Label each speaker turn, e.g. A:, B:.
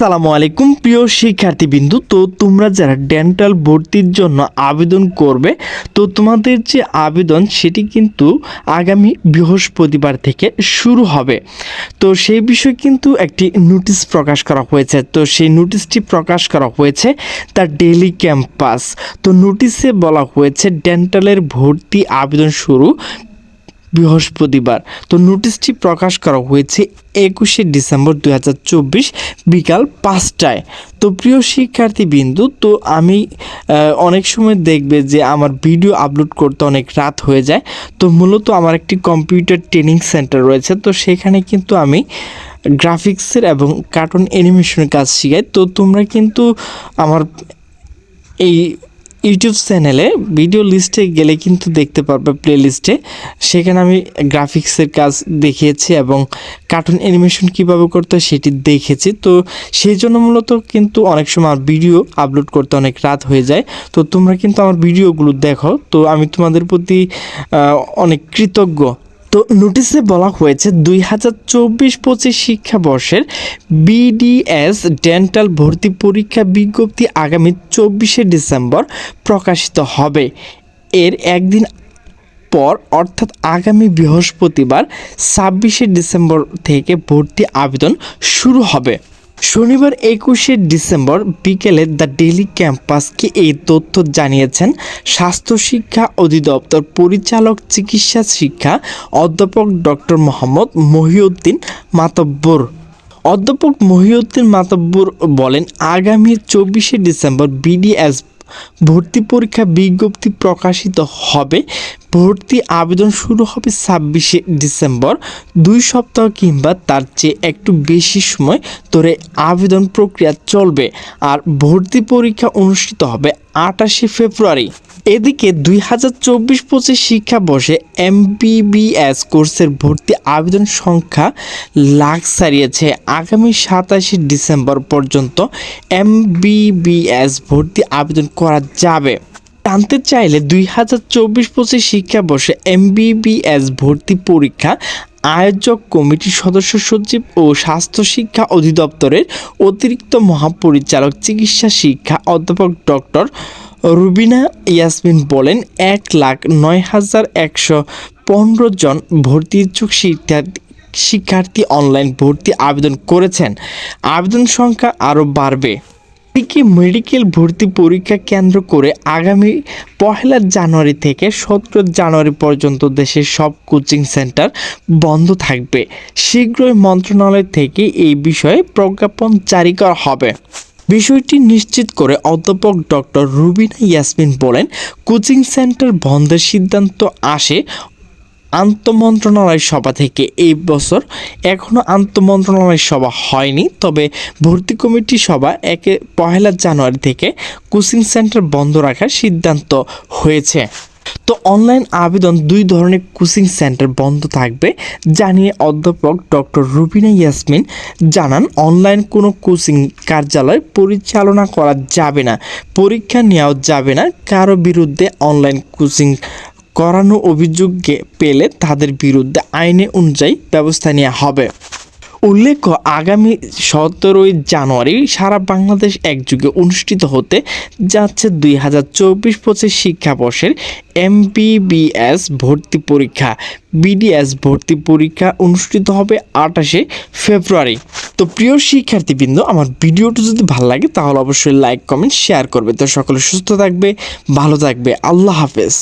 A: আসসালামু আলাইকুম, প্রিয় শিক্ষার্থীবৃন্দু। তো তোমরা যারা ডেন্টাল ভর্তির জন্য আবেদন করবে, তো তোমাদের যে আবেদন, সেটি কিন্তু আগামী বৃহস্পতিবার থেকে শুরু হবে। তো সেই বিষয়ে কিন্তু একটি নোটিশ প্রকাশ করা হয়েছে। তো সেই নোটিশটি প্রকাশ করা হয়েছে তার ডেলি ক্যাম্পাস তো নোটিশে বলা হয়েছে ডেন্টালের ভর্তি আবেদন শুরু বৃহস্পতিবার। তো নোটিশটি প্রকাশ করা হয়েছে একুশে ডিসেম্বর দু হাজার চব্বিশ বিকাল পাঁচটায়। তো প্রিয় শিক্ষার্থীবৃন্দু, তো আমি অনেক সময় দেখবে যে আমার ভিডিও আপলোড করতে অনেক রাত হয়ে যায়। তো মূলত আমার একটি কম্পিউটার ট্রেনিং সেন্টার রয়েছে। তো সেখানে কিন্তু আমি গ্রাফিক্সের এবং কার্টুন অ্যানিমেশনের কাজ শেখাই। তো তোমরা কিন্তু আমার এই ইউটিউব চ্যানেলে ভিডিও লিস্টে গেলে কিন্তু দেখতে পারবে প্লে লিস্টে সেখানে আমি গ্রাফিক্সের কাজ দেখিয়েছি এবং কার্টুন অ্যানিমেশন কীভাবে করতে সেটি দেখেছি। তো সেই জন্য মূলত কিন্তু অনেক সময় আমার ভিডিও আপলোড করতে অনেক রাত হয়ে যায়। তো তোমরা কিন্তু আমার ভিডিওগুলো দেখো। তো আমি তোমাদের প্রতি অনেক কৃতজ্ঞ। তো নোটিশে বলা হয়েছে দুই হাজার চব্বিশ পঁচিশ শিক্ষাবর্ষের বিডিএস ডেন্টাল ভর্তি পরীক্ষা বিজ্ঞপ্তি আগামী চব্বিশে ডিসেম্বর প্রকাশিত হবে। এর একদিন পর, অর্থাৎ আগামী বৃহস্পতিবার, ছাব্বিশে ডিসেম্বর থেকে ভর্তি আবেদন শুরু হবে। শনিবার একুশে ডিসেম্বর বিকেলে দ্য ডেলি ক্যাম্পাসকে এই তথ্য জানিয়েছেন স্বাস্থ্য শিক্ষা অধিদপ্তর পরিচালক চিকিৎসা শিক্ষা অধ্যাপক ডক্টর মোহাম্মদ মহিউদ্দিন মাতব্বর। অধ্যাপক মহিউদ্দিন মাতব্বর বলেন, আগামী চব্বিশে ডিসেম্বর বিডিএস ভর্তি পরীক্ষা বিজ্ঞপ্তি প্রকাশিত হবে। ভর্তি আবেদন শুরু হবে ছাব্বিশে ডিসেম্বর। দুই সপ্তাহ কিংবা তার চেয়ে একটু বেশি সময় ধরে আবেদন প্রক্রিয়া চলবে আর ভর্তি পরীক্ষা অনুষ্ঠিত হবে আটাশে ফেব্রুয়ারি। এদিকে দুই হাজার চব্বিশ পঁচিশ শিক্ষাবর্ষে এমবিবিএস কোর্সের ভর্তি আবেদন সংখ্যা লাখ ছাড়িয়েছে। আগামী সাতাশে ডিসেম্বর পর্যন্ত এমবিবিএস ভর্তি আবেদন করা যাবে। জানতে চাইলে দুই হাজার চব্বিশ পঁচিশ শিক্ষাবর্ষে এমবিবিএস ভর্তি পরীক্ষা আয়োজক কমিটির সদস্য সচিব ও স্বাস্থ্য শিক্ষা অধিদপ্তরের অতিরিক্ত মহাপরিচালক চিকিৎসা শিক্ষা অধ্যাপক ডক্টর রুবিনা ইয়াসমিন বলেন, এক লাখ নয় হাজার একশো পনেরো জন ভর্তি ইচ্ছুক শিক্ষার্থী শিক্ষার্থী অনলাইন ভর্তি আবেদন করেছেন। আবেদন সংখ্যা আরও বাড়বে। এদিকে মেডিকেল ভর্তি পরীক্ষা কেন্দ্র করে আগামী পহেলা জানুয়ারি থেকে সতেরো জানুয়ারি পর্যন্ত দেশের সব কোচিং সেন্টার বন্ধ থাকবে। শীঘ্রই মন্ত্রণালয় থেকে এই বিষয়ে প্রজ্ঞাপন জারি করা হবে। বিষয়টি নিশ্চিত করে অধ্যাপক ডক্টর রুবিনা ইয়াসমিন বলেন, কোচিং সেন্টার বন্ধের সিদ্ধান্ত আসে আন্তমন্ত্রণালয় সভা থেকে এই বছর এখনও আন্তমন্ত্রণালয় সভা হয়নি, তবে ভর্তি কমিটি সভা একে পহেলা জানুয়ারি থেকে কোচিং সেন্টার বন্ধ রাখার সিদ্ধান্ত হয়েছে। তো অনলাইন আবেদন দুই ধরনের কোচিং সেন্টার বন্ধ থাকবে জানিয়ে অধ্যাপক ডক্টর রুবিনা ইয়াসমিন জানান, অনলাইন কোনো কোচিং কার্যালয় পরিচালনা করা যাবে না, পরীক্ষা নেওয়া যাবে না, কারও বিরুদ্ধে অনলাইন কোচিং করানো অভিযোগে পেলে তাদের বিরুদ্ধে আইনে অনুযায়ী ব্যবস্থা নেওয়া হবে। উল্লেখ্য, আগামী সতেরোই জানুয়ারি সারা বাংলাদেশ একযুগে অনুষ্ঠিত হতে যাচ্ছে দুই হাজার চব্বিশ পঁচিশ শিক্ষাবর্ষের এমবিবিএস ভর্তি পরীক্ষা। বিডিএস ভর্তি পরীক্ষা অনুষ্ঠিত হবে আঠাশে ফেব্রুয়ারি। তো প্রিয় শিক্ষার্থীবৃন্দ, আমার ভিডিওটি যদি ভালো লাগে, তাহলে অবশ্যই লাইক, কমেন্ট, শেয়ার করবে। তো সকলে সুস্থ থাকবে, ভালো থাকবে। আল্লাহ হাফেজ।